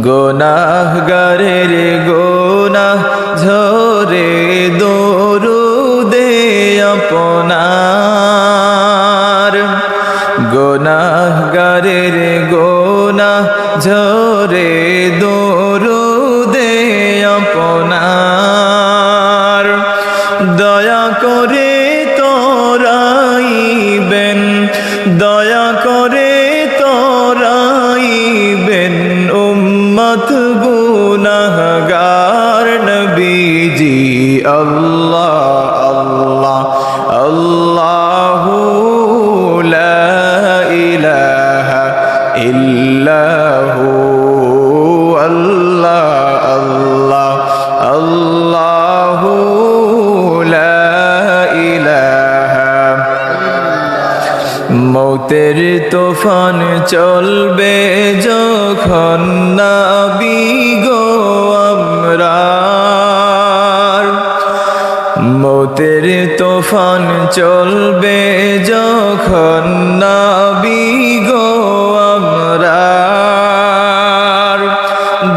গোনাহগারের গোনাহ ঝরে দরুদে আপনার। গোনাহগারের গোনাহ ঝরে দরুদে আপনার। দয়া করে তোরাইবেন দয়া মৌতের তুফান চলবে যখন নাবি গো আমরার। মৌতের তুফান চলবে যখন নাবি গো আমরার।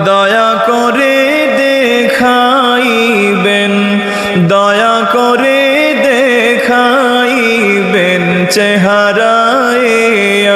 দয়া করে দেখাইবেন, দয়া করে চেহারায়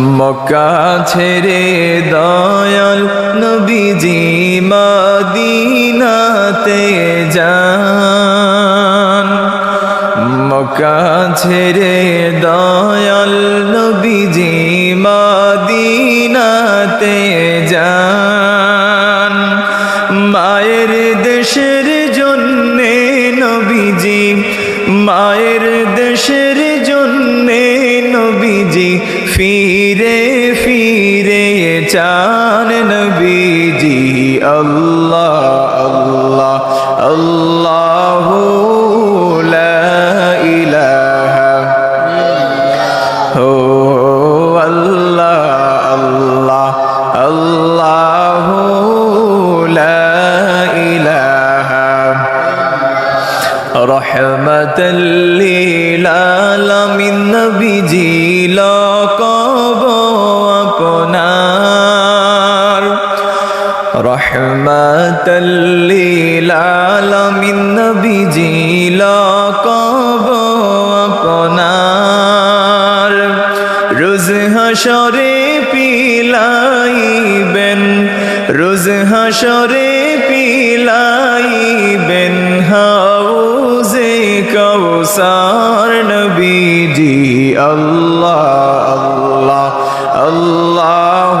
মক্কা ছেড়ে দয়াল নবীজি মদিনাতে যান। মক্কা ছেড়ে দয়াল নবীজি মদিনাতে যান। মায়ের দেশের জন্যে নবীজি মায়ের দেশের ফিরে ফিরে চান নবীজি আল্লাহ আল্লাহ আল্লাহ লা ইলাহা ও আল্লাহ আল্লাহ রহমতল্লিলালামিন নবীজি লকব আপনার রোজ হাসরে পিলাইবেন, রোজ হাসরে পিলাইবেন হাউজে কৌসার নবীজি। আল্লাহ আল্লাহ আল্লাহ